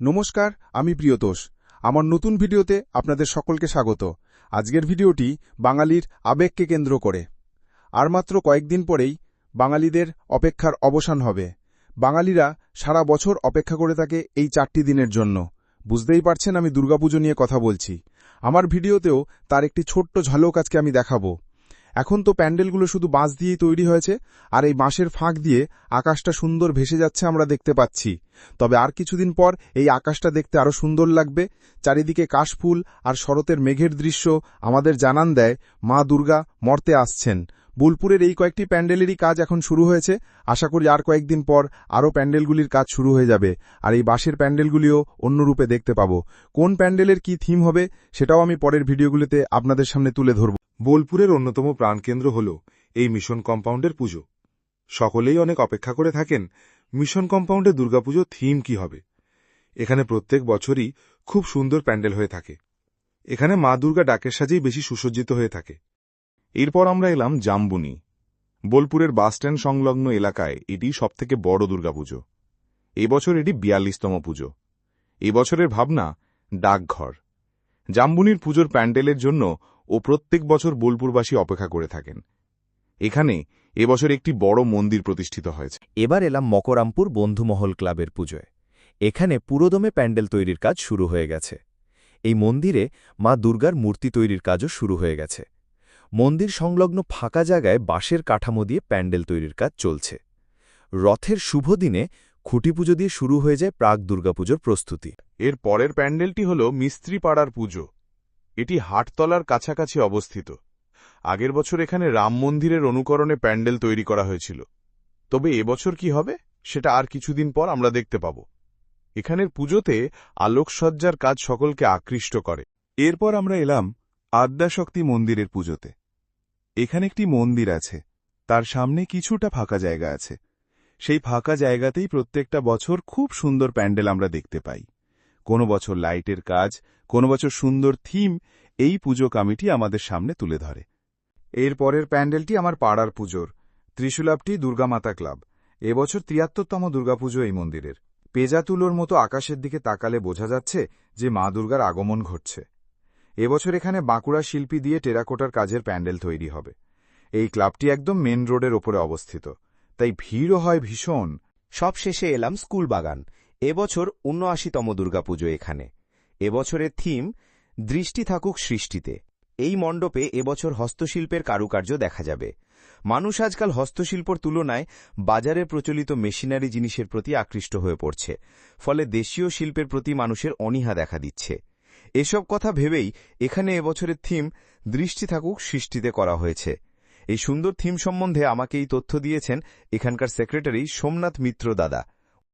নমস্কার, আমি প্রিয়তোষ। আমার নতুন ভিডিওতে আপনাদের সকলকে স্বাগত। আজকের ভিডিওটি বাঙালির আবেগকে কেন্দ্র করে। আর মাত্র কয়েকদিন পরেই বাঙালিদের অপেক্ষার অবসান হবে। বাঙালিরা সারা বছর অপেক্ষা করে থাকে এই চারটি দিনের জন্য। বুঝতেই পারছেন আমি দুর্গাপুজো নিয়ে কথা বলছি। আমার ভিডিওতেও তার একটি ছোট্ট ঝলক আজকে আমি দেখাবো। এখন তো প্যান্ডেলগুলো শুধু বাঁশ দিয়েই তৈরি হয়েছে, আর এই বাঁশের ফাঁক দিয়ে আকাশটা সুন্দর ভেসে যাচ্ছে আমরা দেখতে পাচ্ছি। তবে আর কিছুদিন পর এই আকাশটা দেখতে আরও সুন্দর লাগবে। চারিদিকে কাশফুল আর শরতের মেঘের দৃশ্য আমাদের জানান দেয় মা দুর্গা মর্তে আসছেন। বোলপুরের এই কয়েকটি প্যান্ডেলেরই কাজ এখন শুরু হয়েছে। আশা করি আর কয়েকদিন পর আরও প্যান্ডেলগুলির কাজ শুরু হয়ে যাবে। আর এই বাঁশের প্যান্ডেলগুলিও অন্য রূপে দেখতে পাব। কোন প্যান্ডেলের কি থিম হবে সেটাও আমি পরের ভিডিওগুলিতে আপনাদের সামনে তুলে ধরব। বোলপুরের অন্যতম প্রাণকেন্দ্র হল এই মিশন কম্পাউন্ডের পুজো। সকলেই অনেক অপেক্ষা করে থাকেন, মিশন কম্পাউন্ডে দুর্গাপুজো থিম কি হবে? এখানে প্রত্যেক বছরই খুব সুন্দর প্যান্ডেল হয়ে থাকে। এখানে মা দুর্গা ডাকের সাজেই বেশি সুসজ্জিত হয়ে থাকে। এরপর আমরা এলাম জাম্বুনি, বোলপুরের বাসস্ট্যান্ড সংলগ্ন এলাকায় এটি সবথেকে বড় দুর্গাপুজো। এবছর এটি বিয়াল্লিশতম পুজো। এবছরের ভাবনা, ডাকঘর। জাম্বুনির পুজোর প্যান্ডেলের জন্য ও প্রত্যেক বছর বোলপুরবাসী অপেক্ষা করে থাকেন। এখানে এবছর একটি বড় মন্দির প্রতিষ্ঠিত হয়েছে। এবার এলাম মকরামপুর বন্ধুমহল ক্লাবের পুজোয়। এখানে পুরোদমে প্যান্ডেল তৈরির কাজ শুরু হয়ে গেছে। এই মন্দিরে মা দুর্গার মূর্তি তৈরির কাজও শুরু হয়ে গেছে। মন্দির সংলগ্ন ফাঁকা জায়গায় বাঁশের কাঠামো দিয়ে প্যান্ডেল তৈরির কাজ চলছে। রথের শুভ দিনে খুঁটি পুজো দিয়ে শুরু হয়ে যায় প্রাক দুর্গাপুজোর প্রস্তুতি। এর পরের প্যান্ডেলটি হল মিস্ত্রিপাড়ার পুজো। এটি হাটতলার কাছাকাছি অবস্থিত। আগের বছর এখানে রাম মন্দিরের অনুকরণে প্যান্ডেল তৈরি করা হয়েছিল। তবে এবছর কি হবে, সেটা আর কিছুদিন পর আমরা দেখতে পাব। এখানের পুজোতে আলোকসজ্জার কাজ সকলকে আকৃষ্ট করে। এরপর আমরা এলাম আদ্যাশক্তি মন্দিরের পুজোতে। এখানে একটি মন্দির আছে। তার সামনে কিছুটা ফাঁকা জায়গা আছে। সেই ফাঁকা জায়গাতেই প্রত্যেকটা বছর খুব সুন্দর প্যান্ডেল আমরা দেখতে পাই। কোনো বছর লাইটের কাজ, কোনো বছর সুন্দর থিম, এই পুজো কমিটি আমাদের সামনে তুলে ধরে। এর পরের প্যান্ডেলটি আমার পাড়ার পুজোর, ত্রিশুলাপটি দুর্গামাতা ক্লাব। এবছর তিয়াত্তরতম দুর্গাপুজো এই মন্দিরের। পেজাতুলোর মতো আকাশের দিকে তাকালে বোঝা যাচ্ছে যে মা দুর্গার আগমন ঘটছে। এবছর এখানে বাঁকুড়া শিল্পী দিয়ে টেরাকোটার কাজের প্যান্ডেল তৈরি হবে। এই ক্লাবটি একদম মেন রোডের ওপরে অবস্থিত। তাই ভিড়ও হয় ভীষণ। সব শেষে এলাম স্কুল বাগান। এবছর উনআশিতম দুর্গাপুজো এখানে। এবছরের থিম, দৃষ্টি থাকুক সৃষ্টিতে। এই মণ্ডপে এবছর হস্তশিল্পের কারুকার্য দেখা যাবে। মানুষ আজকাল হস্তশিল্পর তুলনায় বাজারে প্রচলিত মেশিনারি জিনিসের প্রতি আকৃষ্ট হয়ে পড়ছে। ফলে দেশীয় শিল্পের প্রতি মানুষের অনীহা দেখা দিচ্ছে। এসব কথা ভেবেই এখানে এবছরের থিম দৃষ্টি থাকুক সৃষ্টিতে করা হয়েছে। এই সুন্দর থিম সম্বন্ধে আমাকে এই তথ্য দিয়েছেন এখানকার সেক্রেটারি সোমনাথ মিত্র দাদা।